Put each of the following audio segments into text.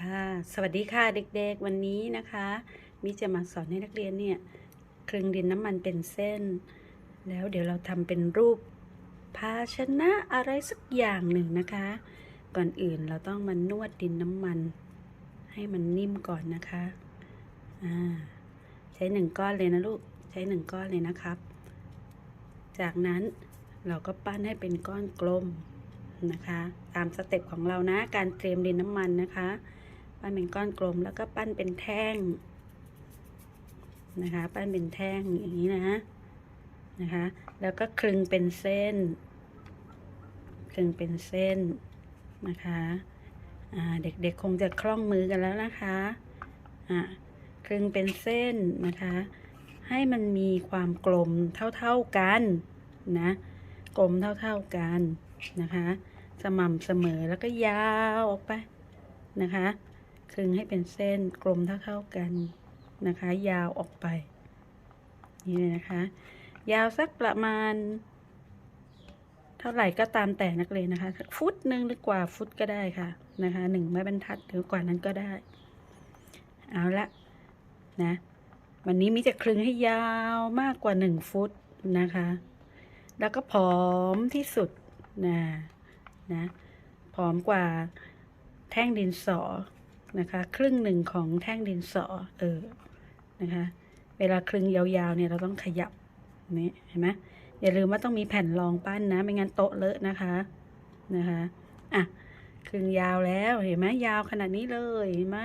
ค่ะสวัสดีค่ะเด็กๆวันนี้นะคะมิจะมาสอนให้นักเรียนเนี่ยคลึงดินน้ำมันเป็นเส้น แล้วเดี๋ยวเราทำเป็นรูปภาชนะอะไรสักอย่างหนึ่งนะคะ ก่อนอื่นเราต้องมานวดดินน้ำมัน ให้มันนิ่มก่อนนะคะอ่าใช้หนึ่งก้อนเลยนะลูกใช้หนึ่งก้อนเลยนะครับ จากนั้นเราก็ปั้นให้เป็นก้อนกลมนะคะ ตามสเต็ปของเรานะการเตรียมดินน้ำมันนะคะ ปั้นเป็นก้อนกลมแล้วก็ปั้นเป็นแท่งนะคะ ปั้นเป็นแท่งอย่างนี้นะนะคะ แล้วก็คลึงเป็นเส้น คลึงเป็นเส้นนะคะอ่าเด็กๆคงจะคล่องมือกันแล้วนะคะอ่าคลึงเป็นเส้นนะคะ ให้มันมีความกลมเท่าๆกันนะ กลมเท่าๆกันนะคะ สม่ำเสมอแล้วก็ยาวออกไปนะคะ คลึงให้เป็นเส้นกลมเท่าๆกันนะคะ ยาวออกไป นี่เลยนะคะ ยาวสักประมาณ เท่าไหร่ก็ตามแต่นักเรียนนะคะ ฟุตหนึ่งหรือกว่าฟุตก็ได้ค่ะนะคะหนึ่งไม้บรรทัดหรือกว่านั้นก็ได้ เอาละนะ วันนี้มิจะคลึงให้ยาวมากกว่าหนึ่งฟุตนะคะ แล้วก็ผอมที่สุดนะนะผอมกว่าแท่งดินสอ นะคะ ครึ่งหนึ่งของแท่งดินสอเออนะคะ เวลาคลึงยาวๆเนี่ยเราต้องขยับนี่เห็นไหมอย่าลืมว่าต้องมีแผ่นรองปั้นนะ ไม่งั้นโต๊ะเลอะนะคะนะคะอะคลึงยาวแล้วเห็นไหมยาวขนาดนี้เลยเห็นไหม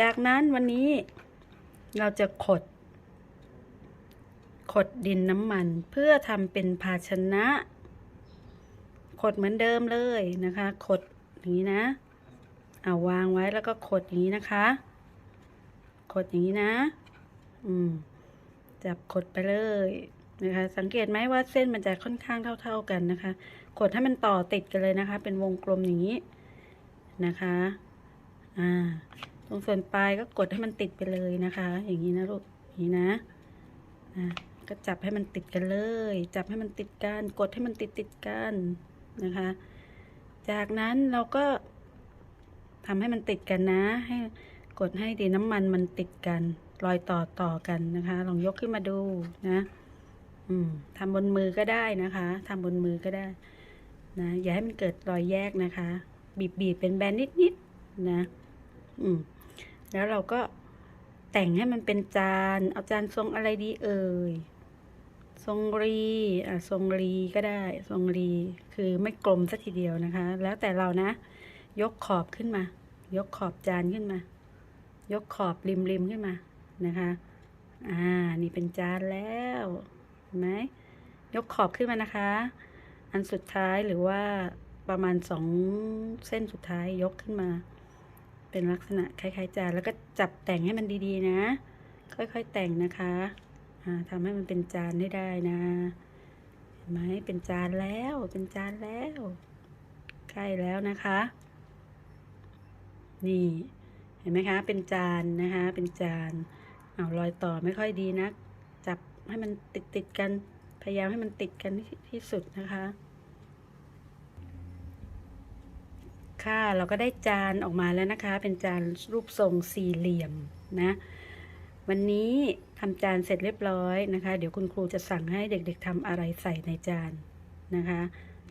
จากนั้นวันนี้เราจะขด ขดดินน้ำมันเพื่อทำเป็นภาชนะ ขดเหมือนเดิมเลยนะคะ ขดอย่างนี้นะ เอาวางไว้แล้วก็ขดอย่างนี้นะคะ ขดอย่างนี้นะ อืม จับขดไปเลยนะคะ สังเกตไหมว่าเส้นมันจะค่อนข้างเท่า ๆกันนะคะ ขดให้มันต่อติดกันเลยนะคะ เป็นวงกลมอย่างนี้นะคะ อ่า ตรงส่วนปลายก็กดให้มันติดไปเลยนะคะ อย่างนี้นะลูกอย่นี้นะอ่าก็จับให้มันติดกันเลย จับให้มันติดกัน กดให้มันติดติดกันนะคะ จากนั้นเราก็ ทำให้มันติดกันนะ ให้กดให้ดินน้ำมันมันติดกันรอยต่อต่อกันนะคะ ลองยกขึ้นมาดูนะอืมทำบนมือก็ได้นะคะทำบนมือก็ได้ นะ อย่าให้มันเกิดรอยแยกนะคะ บีบบีบเป็นแบนนิดๆนะ อืมแล้วเราก็แต่งให้มันเป็นจาน เอาจานทรงอะไรดีเอ่ย ทรงรีอะทรงรีก็ได้ ทรงรี คือไม่กลมสักทีเดียวนะคะ แล้วแต่เรานะ ยกขอบขึ้นมา ยกขอบจานขึ้นมา ยกขอบริมริมขึ้นมานะคะ อ่า นี่เป็นจานแล้วเห็นไหมยกขอบขึ้นมานะคะ อันสุดท้ายหรือว่าประมาณสองเส้นสุดท้ายยกขึ้นมา เป็นลักษณะคล้ายๆจานแล้วก็จับแต่งให้มันดีๆนะ ค่อยๆแต่งนะคะอ่าทำให้มันเป็นจานให้ได้นะเห็นไหมเป็นจานแล้วเป็นจานแล้วใกล้แล้วนะคะ นี่เห็นไหมคะ เป็นจานนะคะ เป็นจานเอารอยต่อไม่ค่อยดีนะจับให้มันติดติดกัน พยายามให้มันติดกันที่ที่สุดนะคะ ค่ะเราก็ได้จานออกมาแล้วนะคะ เป็นจานรูปทรงสี่เหลี่ยมนะวันนี้ทำจานเสร็จเรียบร้อยนะคะ เดี๋ยวคุณครูจะสั่งให้เด็ก ๆทำอะไรใส่ในจานนะคะ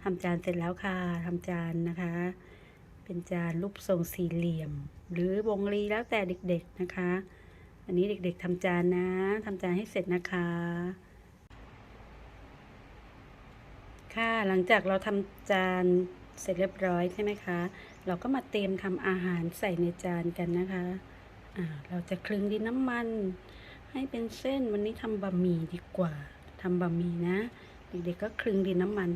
ทำจานเสร็จแล้วค่ะทำจานนะคะ เป็นจานรูปทรงสี่เหลี่ยม หรือวงรีแล้วแต่เด็กๆนะคะ อันนี้เด็กๆทำจานนะทำจานให้เสร็จนะคะ ค่ะหลังจากเราทำจานเสร็จเรียบร้อยใช่ไหมคะ เราก็มาเตรียมทำอาหารใส่ในจานกันนะคะอ่าเราจะคลึงดินน้ำมัน ให้เป็นเส้นวันนี้ทำบะหมี่ดีกว่าทำบะหมี่นะเด็กๆก็คลึงดินน้ำมัน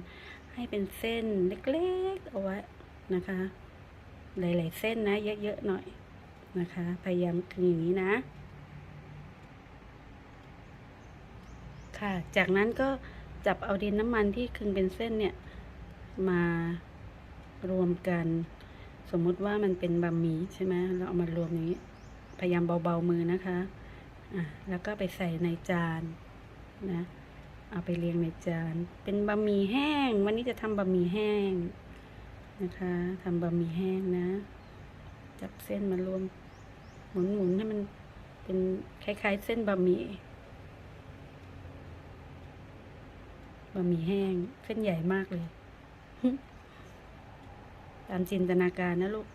ให้เป็นเส้นเล็กๆเอาไว้นะคะ หลายๆเส้นนะ เยอะๆหน่อยนะคะ พยายามคลึงอย่างนี้นะ ค่ะ จากนั้นก็จับเอาดินน้ำมันที่คึงเป็นเส้นเนี่ย มารวมกัน สมมุติว่ามันเป็นบะหมี่ใช่ไหมเราเอามารวมอย่างนี้ พยายามเบาๆมือนะคะอะแล้วก็ไปใส่ในจานนะเอาไปเรียงในจาน เป็นบะหมี่แห้ง วันนี้จะทำบะหมี่แห้ง นะคะทำบะหมี่แห้งนะ จับเส้นมารวม หมุนหมุนให้มันเป็นคล้าย ๆ เส้นบะหมี่บะหมี่แห้ง เส้นใหญ่มากเลย ตามจินตนาการนะลูก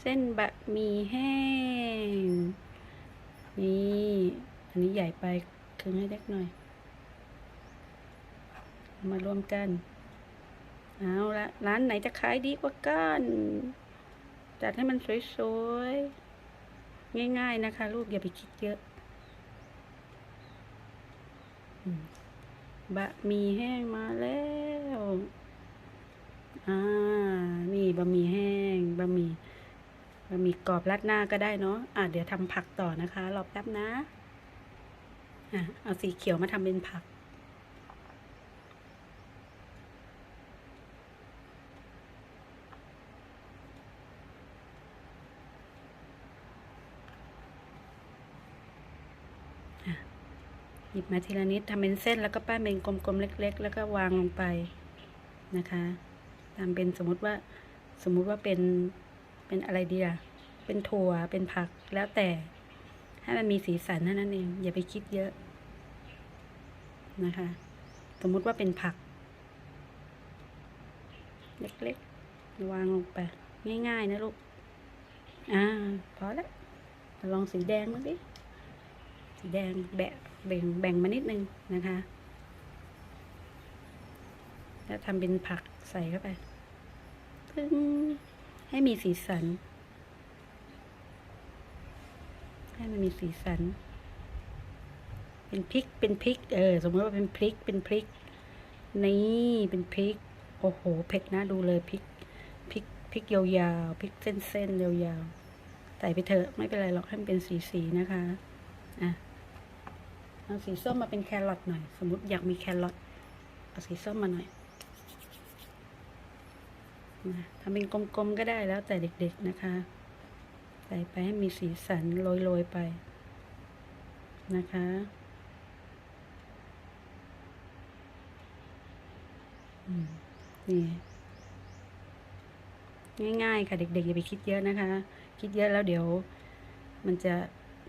เส้นบะหมี่แห้ง นี่ อันนี้ใหญ่ไปคึงให้เล็กหน่อย มารวมกัน เอาละร้านไหนจะขายดีกว่ากัน จัดให้มันสวยๆ ง่ายๆนะคะ ลูกอย่าไปคิดเยอะบะหมี่แห้งมาแล้ว อ่า นี่บะหมี่แห้ง บะหมี่ บะหมี่กรอบรัดหน้าก็ได้เนาะ อะเดี๋ยวทำผักต่อนะคะ รอแป๊บนะ อะเอาสีเขียวมาทำเป็นผัก ยิบมาทีละนิดทำเป็นเส้นแล้วก็ปั้นเป็นกลมๆเล็ก ๆ แล้วก็วางลงไปนะคะทำเป็นสมมุติว่าสมมุติว่าเป็นเป็นอะไรดีอะเป็นถั่วเป็นผักแล้วแต่ ให้มันมีสีสันเท่านั้นเอง อย่าไปคิดเยอะนะคะ สมมุติว่าเป็นผัก เล็กๆ วางลงไป ง่ายๆ นะลูก อ่า พอแล้วลองสีแดงมั้างดิ สีแดงแบะแบ่งแบ่งมานิดนึงนะคะ แล้วทำเป็นผักใส่เข้าไปพึ่งให้มีสีสัน ให้มันมีสีสัน เป็นพริกเป็นพริก เออ สมมติว่าเป็นพริกเป็นพริก นี่เป็นพริก โอ้โห เผ็ดนะดูเลยพริกพริกพริกยาวๆพริกเส้นๆยาวๆใส่ไปเถอะไม่เป็นไรหรอกให้มันเป็นสีๆนะคะ อะ เอาสีส้มมาเป็นแครอทหน่อย สมมติอยากมีแครอทเอาสีส้มมาหน่อยนะทำเป็นกลมๆก็ได้แล้วแต่เด็กๆนะคะ ใส่ไปให้มีสีสันโรยๆไปนะคะนี่ง่ายๆ ค่ะเด็กๆอย่าไปคิดเยอะนะคะ คิดเยอะแล้วเดี๋ยว มันจะ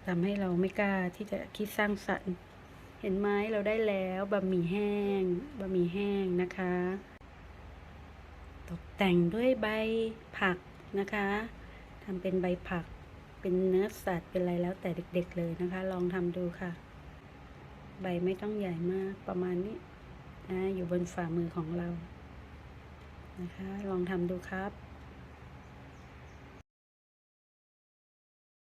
ทำให้เราไม่กล้าที่จะคิดสร้างสรรค์ เห็นไหมเราได้แล้วบะหมี่แห้งบะหมี่แห้งนะคะ ตกแต่งด้วยใบผักนะคะทำเป็นใบผัก เป็นเนื้อสัตว์เป็นอะไรแล้วแต่เด็ก ๆ เลยนะคะ ลองทำดูค่ะ ใบไม่ต้องใหญ่มากประมาณนี้นะอยู่บนฝ่ามือของเรานะคะ ลองทำดูครับ